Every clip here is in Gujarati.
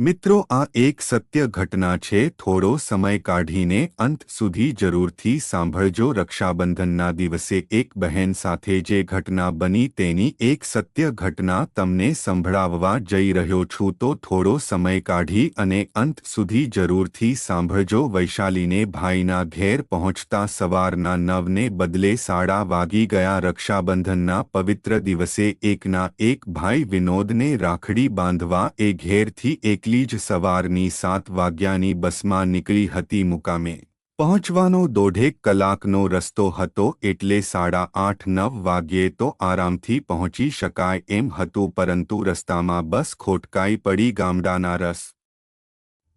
મિત્રો, આ એક સત્ય ઘટના છે. થોડો સમય કાઢીને અંત સુધી જરૂરથી સાંભળજો. રક્ષાબંધનના દિવસે એક બહેન સાથે જે ઘટના બની તેની એક સત્ય ઘટના તમને સંભળાવવા જઈ રહ્યો છું. તો થોડો સમય કાઢી અને અંત સુધી જરૂરથી સાંભળજો. વૈશાલીને ભાઈના ઘેર પહોંચતા સવારના નવને બદલે સાડા વાગી ગયા. રક્ષાબંધનના પવિત્ર દિવસે એકના એક ભાઈ વિનોદને રાખડી બાંધવા એ ઘેરથી એકલી જ સવારની સાત વાગ્યાની બસમાં નીકળી હતી મુકામે. પહોંચવાનો દોઢેક કલાકનો રસ્તો હતો એટલે સાડા આઠ નવ વાગ્યે તો આરામથી પહોંચી શકાય એમ હતું પરંતુ રસ્તામાં બસ ખોટકાઈ પડી ગામડાના રસ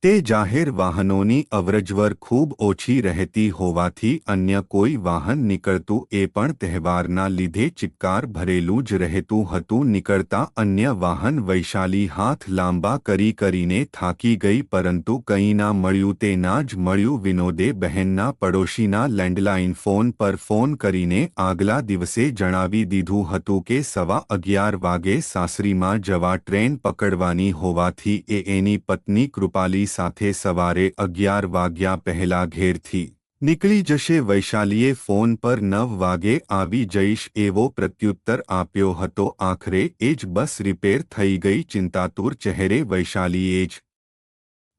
તે જાહેર વાહનોની અવરજવર ખૂબ ઓછી રહેતી હોવાથી અન્ય કોઈ વાહન નીકળતું એ પણ તહેવારના લીધે ચિક્કાર ભરેલું જ રહેતું હતું. નીકળતા અન્ય વાહન વૈશાલી હાથ લાંબા કરી કરીને થાકી ગઈ, પરંતુ કંઈ ના મળ્યું તે ના જ મળ્યું. વિનોદે બહેનના પડોશીના લેન્ડલાઇન ફોન પર ફોન કરીને આગલા દિવસે જણાવી દીધું હતું કે સવા અગિયાર વાગે સાસરીમાં જવા ટ્રેન પકડવાની હોવાથી એ એની પત્ની કૃપાલી સાથે સવારે અગિયાર વાગ્યા પહેલા ઘેરથી નીકળી જશે. વૈશાલીએ ફોન પર નવ વાગે આવી જઈશ એવો પ્રત્યુત્તર આપ્યો હતો. આખરે એ જ બસ રિપેર થઈ ગઈ. ચિંતાતુર ચહેરે વૈશાલીએ જ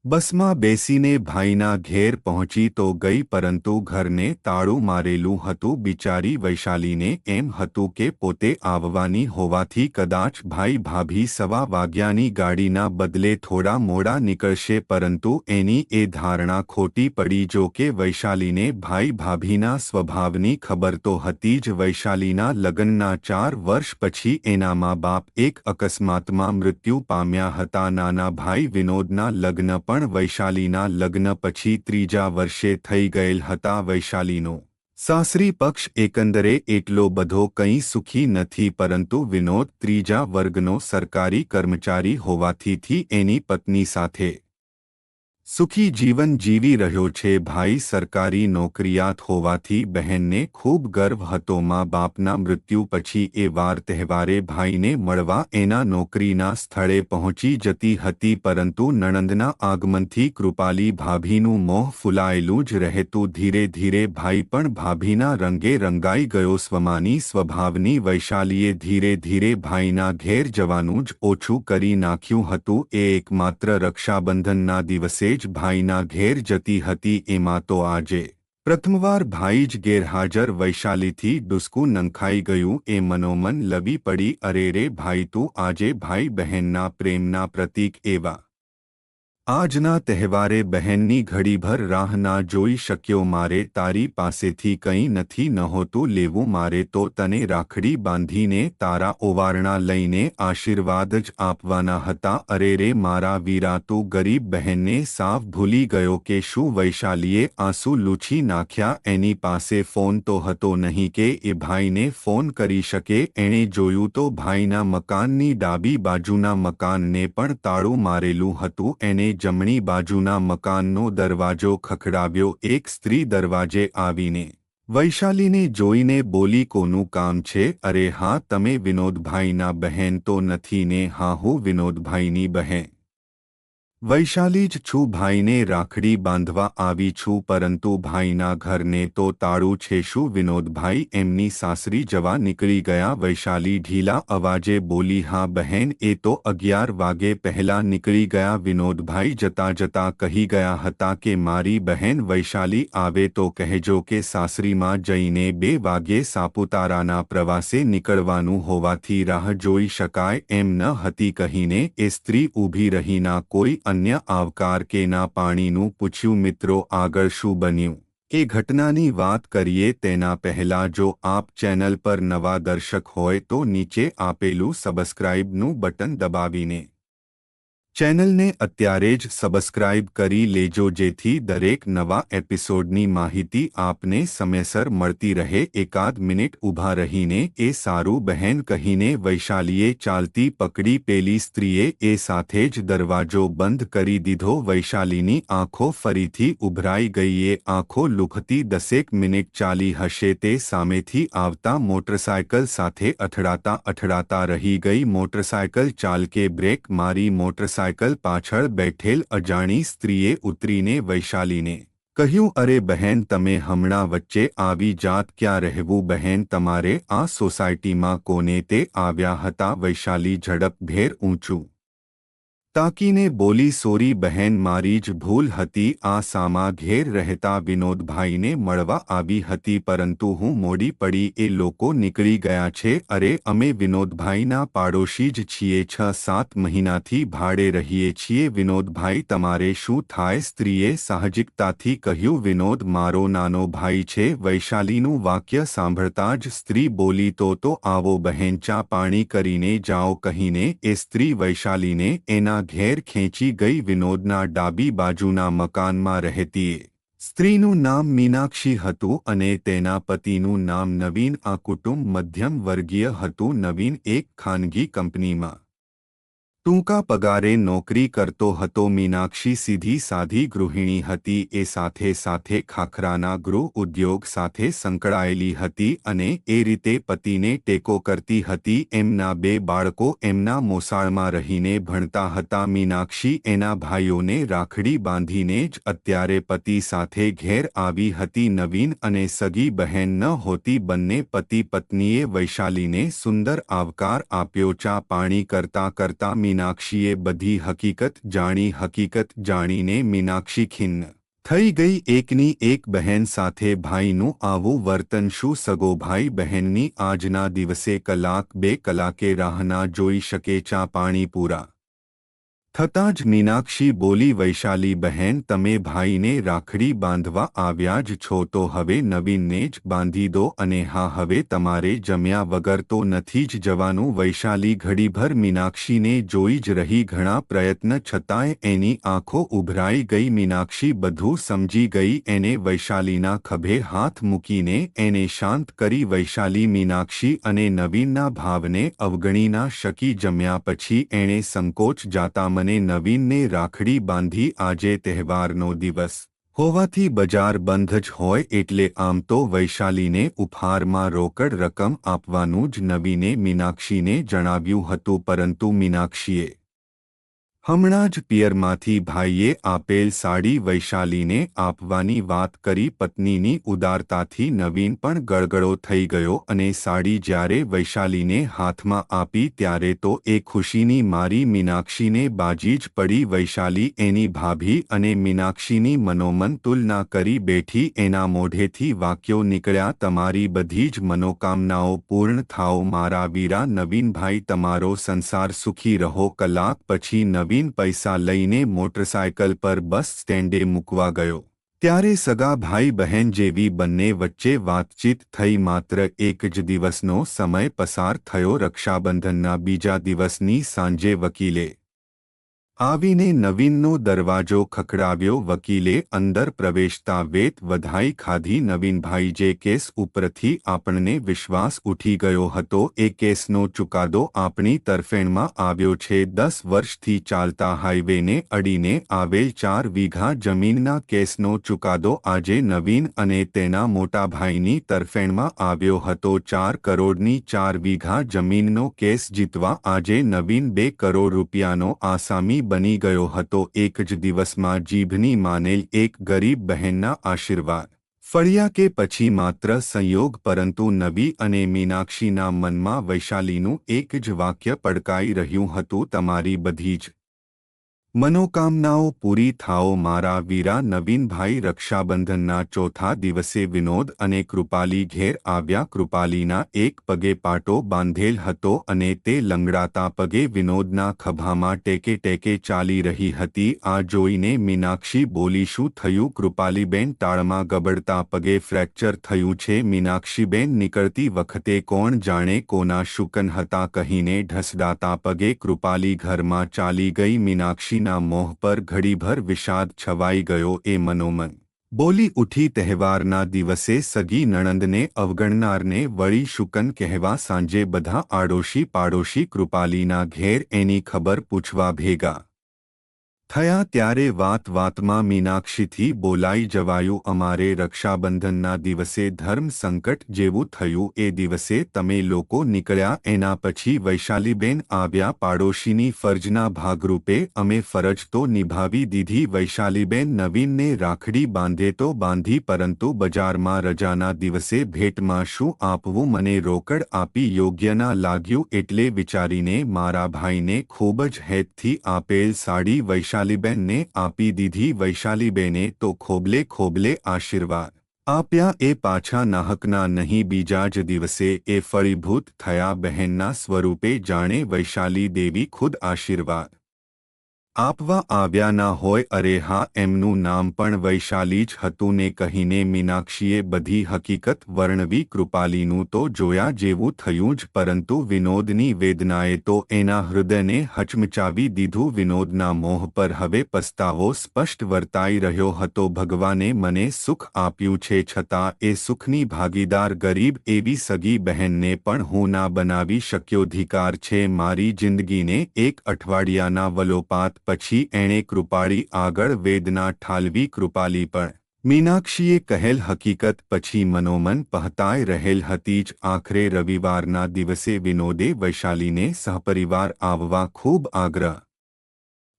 બસમાં બેસીને ભાઈના ઘેર પહોંચી તો ગઈ પરંતુ ઘરને તાળું મારેલું હતું બિચારી વૈશાલીને એમ હતું કે પોતે આવવાની હોવાથી કદાચ ભાઈ ભાભી સવા વાગ્યાની ગાડીના બદલે થોડા મોડા નીકળશે પરંતુ એની એ ધારણા ખોટી પડી જો કે વૈશાલીને ભાઈ ભાભીના સ્વભાવની ખબર તો હતી જ વૈશાલીના લગ્નના ચાર વર્ષ પછી એના મા બાપ એક અકસ્માતમાં મૃત્યુ પામ્યા હતા. નાના ભાઈ વિનોદના લગ્ન પણ પણ વૈશાલીના લગ્ન પછી ત્રીજા વર્ષે થઈ ગયેલ હતા વૈશાલીનો. સાસરી પક્ષ એકંદરે એટલો બધો કંઈ સુખી નથી પરંતુ વિનોદ ત્રીજા વર્ગનો સરકારી કર્મચારી હોવાથી એની પત્ની સાથે સુખી જીવન જીવી રહ્યો છે. ભાઈ સરકારી નોકરિયાત હોવાથી બહેનને ખૂબ ગર્વ હતો. મા બાપના મૃત્યુ પછી એ વાર તહેવારે ભાઈને મળવા એના નોકરીના સ્થળે પહોંચી જતી હતી, પરંતુ નણંદના આગમનથી કૃપાલી ભાભીનું મોહ ફૂલાયેલું જ રહેતું. ધીરે ધીરે ભાઈ પણ ભાભીના રંગે રંગાઈ ગયો. સ્વમાની સ્વભાવની વૈશાલીએ ધીરે ધીરે ભાઈના ઘેર જવાનું જ ઓછું કરી નાખ્યું હતું. એ એકમાત્ર રક્ષાબંધનના દિવસે જ ભાઈના ઘેર જતી હતી, એમાં તો આજે પ્રથમવાર ભાઈ જ ગેરહાજર વૈશાલીથી ડુસકું નંખાઈ ગયું, એ મનોમન લવી પડી, અરે રે ભાઈ તું આજે ભાઈ બહેનના પ્રેમના પ્રતીક એવા આજના તહેવારે બહેનની ઘડીભર રાહ ના જોઈ શક્યો મારે તારી પાસેથી કંઈ નથી, નહોતું લેવું મારે તો તને રાખડી બાંધીને તારા ઓવારણા લઈને આશીર્વાદ જ આપવાના હતા. અરે રે મારા વીરા, તું ગરીબ બહેનને સાવ ભૂલી ગયો કે શું વૈશાલીએ આંસુ લૂછી નાખ્યા? એની પાસે ફોન તો હતો નહીં કે એ ભાઈને ફોન કરી શકે. એણે જોયું તો ભાઈના મકાનની ડાબી બાજુના મકાનને પણ તાળું મારેલું હતું. એને જમણી બાજુના મકાનનો દરવાજો ખખડાવ્યો. એક સ્ત્રી દરવાજે આવીને વૈશાલીને જોઈને બોલી, કોનું કામ છે? અરે હા, તમે વિનોદભાઈના બહેન તો નથી ને? હા, હું વિનોદભાઈની બહેન. વૈશાલી જ છું, ભાઈને રાખડી બાંધવા આવી છું, પરંતુ ભાઈના ઘરને તો તાળું છે, શું વિનોદભાઈ એમની સાસરી જવા નીકળી ગયા, વૈશાલી ઢીલા અવાજે બોલી, હા બહેન, એ તો અગિયાર વાગે પહેલા નીકળી ગયા. વિનોદભાઈ જતા જતા કહી ગયા હતા કે, મારી બહેન વૈશાલી આવે તો કહેજો કે સાસરીમાં જઈને બે વાગ્યે સાપુતારાના પ્રવાસે નીકળવાનું હોવાથી રાહ જોઈ શકાય. એમ ન હતી કહીને, એ સ્ત્રી ઊભી રહીના કોઈ અન્ય આવકાર કે ના પાણીનું પૂછ્યું મિત્રો આગળ શું બન્યું? એ ઘટનાની વાત કરીએ તેના પહેલા જો આપ ચેનલ પર નવા દર્શક હોય તો નીચે આપેલું સબસ્ક્રાઇબનું બટન દબાવીને ચેનલને અત્યારે જ સબસ્ક્રાઇબ કરી લેજો જેથી દરેક નવા એપિસોડની માહિતી આપને સમયસર મળતી રહે. એકાદ મિનિટ ઊભા રહીને એ સારું બહેન કહીને વૈશાલીએ ચાલતી પકડી પેલી સ્ત્રીએ એ સાથે જ દરવાજો બંધ કરી દીધો. વૈશાલીની આંખો ફરીથી ઉભરાઈ ગઈ એ આંખો લુખતી દસેક મિનિટ ચાલી હશે. તે સામેથી આવતા મોટરસાયકલ સાથે અથડાતા અથડાતા રહી ગઈ. મોટરસાયકલ ચાલકે બ્રેક મારી મોટરસાયકલ મોટરસાયકલ પાછળ બેઠેલ અજાણી સ્ત્રીએ ઉતરીને વૈશાલીને કહ્યું, અરે બહેન, તમે હમણાં વચ્ચે આવી જાત ક્યાં રહેવું? બહેન, તમારે આ સોસાયટીમાં કોને તે આવ્યા હતા? વૈશાલી ઝડપભેર ઊંચું તાકીને બોલી સોરી બહેન, મારી જ ભૂલ હતી, આ સામા ઘેર રહેતા વિનોદભાઈને મળવા આવી હતી, પરંતુ હું મોડી પડી, એ લોકો નીકળી ગયા છે, અરે, અમે વિનોદભાઈના પાડોશી જ છીએ, છ સાત મહિનાથી ભાડે રહીએ છીએ, વિનોદભાઈ તમારે શું થાય? સ્ત્રીએ સાહજિકતાથી કહ્યું, વિનોદ, મારો નાનો ભાઈ છે, વૈશાલીનું વાક્ય સાંભળતા જ સ્ત્રી બોલી, તો તો, આવો બહેન, ચા પાણી કરીને જાઓ, કહીને, એ સ્ત્રી વૈશાલીને એના ઘેર ખેંચી ગઈ વિનોદના ડાબી બાજુના મકાનમાં રહેતી સ્ત્રીનું નામ મીનાક્ષી હતું અને તેના પતિનું નામ નવીન આ કુટુંબ મધ્યમ વર્ગીય હતું નવીન એક ખાનગી કંપનીમાં. ટૂંકા પગારે નોકરી કરતો હતો મીનાક્ષી સીધી સાધી ગૃહિણી હતી એ સાથે સાથે ખાખરાના ગૃહ ઉદ્યોગ સાથે સંકળાયેલી હતી અને એ રીતે પતિને ટેકો કરતી હતી એમના બે બાળકો એમના મોસાળમાં રહીને ભણતા હતા. મીનાક્ષી એના ભાઈઓને રાખડી બાંધીને જ અત્યારે પતિ સાથે ઘેર આવી હતી. નવીન અને સગી બહેન ન હોતી બંને પતિ પત્નીએ વૈશાલીને સુંદર આવકાર આપ્યો. ચા પાણી કરતા કરતા મીનાક્ષીએ બધી હકીકત જાણી, હકીકત જાણીને મીનાક્ષી ખિન્ન થઈ ગઈ એકની એક બહેન સાથે ભાઈનું આવું વર્તન શું સગો ભાઈ બહેનની આજના દિવસે કલાક બે કલાકે રાહના જોઈ શકે ચા પાણી પૂરા થતાં જ મીનાક્ષી બોલી, વૈશાલી બહેન, તમે ભાઈને રાખડી બાંધવા આવ્યા જ છો, તો હવે નવીનને જ બાંધી દો અને હા, હવે તમારે જમ્યા વગર તો નથી જ જવાનું. વૈશાલી ઘડીભર મીનાક્ષીને જોઈ જ રહી, ઘણા પ્રયત્ન છતાંય એની આંખો ઉભરાઈ ગઈ, મીનાક્ષી બધું સમજી ગઈ, એને વૈશાલીના ખભે હાથ મૂકીને એને શાંત કરી, વૈશાલી, મીનાક્ષી અને નવીનના ભાવને અવગણી ના શકી જમ્યા પછી એણે સંકોચ જાતા મને નવીનને રાખડી બાંધી આજે તહેવારનો દિવસ. હોવાથી બજાર બંધ જ હોય એટલે આમ તો વૈશાલીને ઉપહારમાં રોકડ રકમ આપવાનું જ નવીને મીનાક્ષીને જણાવ્યું હતું, પરંતુ મીનાક્ષીએ હમણાં જ પિયરમાંથી ભાઈએ આપેલ સાડી વૈશાલીને આપવાની વાત કરી પત્નીની ઉદારતાથી નવીન પણ ગળગળો થઈ ગયો અને સાડી જ્યારે વૈશાલીને હાથમાં આપી ત્યારે તો એ ખુશીની મારી મીનાક્ષીને બાજી જ પડી વૈશાલી એની ભાભી અને મીનાક્ષીની મનોમન તુલના કરી બેઠી એના મોઢેથી વાક્યો નીકળ્યા, તમારી બધી જ મનોકામનાઓ પૂર્ણ થાઓ મારા વીરા નવીનભાઈ, તમારો સંસાર સુખી રહો, કલાક પછી નવીન નવીન પૈસા લઈને મોટરસાયકલ પર બસ સ્ટેન્ડે મૂકવા ગયો. ત્યારે સગા ભાઈ બહેન જેવી બંને વચ્ચે વાતચીત થઈ માત્ર એક જ દિવસનો સમય પસાર થયો રક્ષાબંધનના બીજા દિવસની સાંજે વકીલે. આવીને નવીનનો દરવાજો ખખડાવ્યો. વકીલે અંદર પ્રવેશતા વેત વધાઈ ખાધી. નવીનભાઈ જે કેસ ઉપરથી આપણને વિશ્વાસ ઉઠી ગયો હતો, એ કેસનો ચુકાદો આપણી તરફેણમાં આવ્યો છે. દસ વર્ષથી ચાલતા હાઈવેને અડીને આવેલ ચાર વીઘા જમીનના કેસનો ચુકાદો આજે નવીન અને તેના મોટાભાઈની તરફેણમાં આવ્યો હતો. ચાર કરોડની ચાર વીઘા જમીનનો કેસ જીતવા આજે નવીન બે કરોડ રૂપિયાનો આસામી બની ગયો હતો એક જ દિવસમાં જીભની માનેલ એક ગરીબ બહેનના આશીર્વાદ. ફળિયા કે પછી માત્ર સંયોગ પરંતુ નવી અને મીનાક્ષીના મનમાં વૈશાલીનું એક જ વાક્ય પડકાઈ રહ્યું હતું તમારી બધી જ. મનોકામનાઓ પૂરી થાઓ મારા વીરા નવીનભાઈ રક્ષાબંધનના ચોથા દિવસે વિનોદ અને કૃપાલી ઘેર આવ્યા. કૃપાલીના એક પગે પાટો બાંધેલ હતો અને તે લંગડાતા પગે વિનોદના ખભામાં ટેકે ટેકે ચાલી રહી હતી. આ જોઈને મીનાક્ષી બોલી, શું થયું? કૃપાલીબેન તાળમાં ગબડતા પગે ફ્રેક્ચર થયું છે? મીનાક્ષીબેન નીકળતી વખતે કોણ જાણે કોના શુકન હતા? કહીને ઢસડાતા પગે કૃપાલી ઘરમાં ચાલી ગઈ. મીનાક્ષી ના મોહ પર ઘડીભર વિષાદ છવાઈ ગયો એ મનોમન. બોલી ઉઠી તહેવારના દિવસે સગી નણંદને, અવગણનારને, વળી શુકન કહેવા સાંજે બધા આડોશી પાડોશી કૃપાલીના ઘેર એની ખબર પૂછવા ભેગા. થયા ત્યારે વાત વાતમાં મીનાક્ષીથી બોલાઈ જવાયું, અમારે રક્ષાબંધનના દિવસે ધર્મ સંકટ જેવું થયું. એ દિવસે તમે લોકો નીકળ્યા. એના પછી વૈશાલીબેન આવ્યા પાડોશીની ફરજના ભાગરૂપે. અમે ફરજ તો નિભાવી દીધી. વૈશાલીબેન નવીનને રાખડી બાંધે તો બાંધી, પરંતુ બજારમાં રજાના દિવસે ભેટમાં શું આપવું મને રોકડ આપી યોગ્ય ના લાગ્યું એટલે વિચારીને મારા ભાઈને ખૂબ જ હેતથી આપેલ સાડી વૈશાલીબેનને આપી દીધી. વૈશાલીબેને તો ખોબલે ખોબલે આશીર્વાદ આપ્યા. એ પાછા નાહકના નહીં, બીજા જ દિવસે એ ફળીભૂત થયા. બહેનના સ્વરૂપે જાણે વૈશાલી દેવી ખુદ આશીર્વાદ આપવા આવ્યા ના હોય અરે હા, એમનું નામ પણ વૈશાલી જ હતું ને કહીને મીનાક્ષીએ બધી હકીકત વર્ણવી, કૃપાલીનું તો જોયા જેવું થયું જ, પરંતુ વિનોદની વેદનાએ તો એના હૃદયને હચમચાવી દીધું. વિનોદના મોહ પર હવે પસ્તાવો સ્પષ્ટ વર્તાઈ રહ્યો હતો. ભગવાને મને સુખ આપ્યું છે છતાં એ સુખની ભાગીદાર ગરીબ એવી સગી બહેનને પણ હું ના બનાવી શક્યો. ધિકાર છે મારી જિંદગીને એક અઠવાડિયાના વલોપાત પછી એણે કૃપાળી આગળ વેદના ઠાલવી કૃપાલી પણ મીનાક્ષીએ કહેલ હકીકત પછી મનોમન પહતાઈ રહેલ હતી જ આખરે રવિવારના દિવસે વિનોદે વૈશાલીને સહપરિવાર આવવા ખૂબ આગ્રહ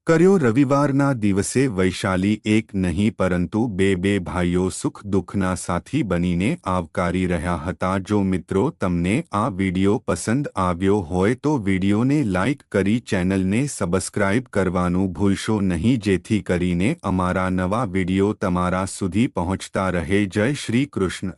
કર્યો રવિવારના દિવસે વૈશાલી એક નહીં પરંતુ બે બે ભાઈઓ સુખ દુઃખના સાથી બનીને આવકારી રહ્યા હતા. જો મિત્રો તમને આ વિડિયો પસંદ આવ્યો હોય તો વિડિયોને લાઇક કરી ચેનલને સબસ્ક્રાઇબ કરવાનું ભૂલશો નહીં. જેથી કરીને અમારા નવા વિડિયો તમારા સુધી પહોંચતા રહે. જય શ્રી કૃષ્ણ.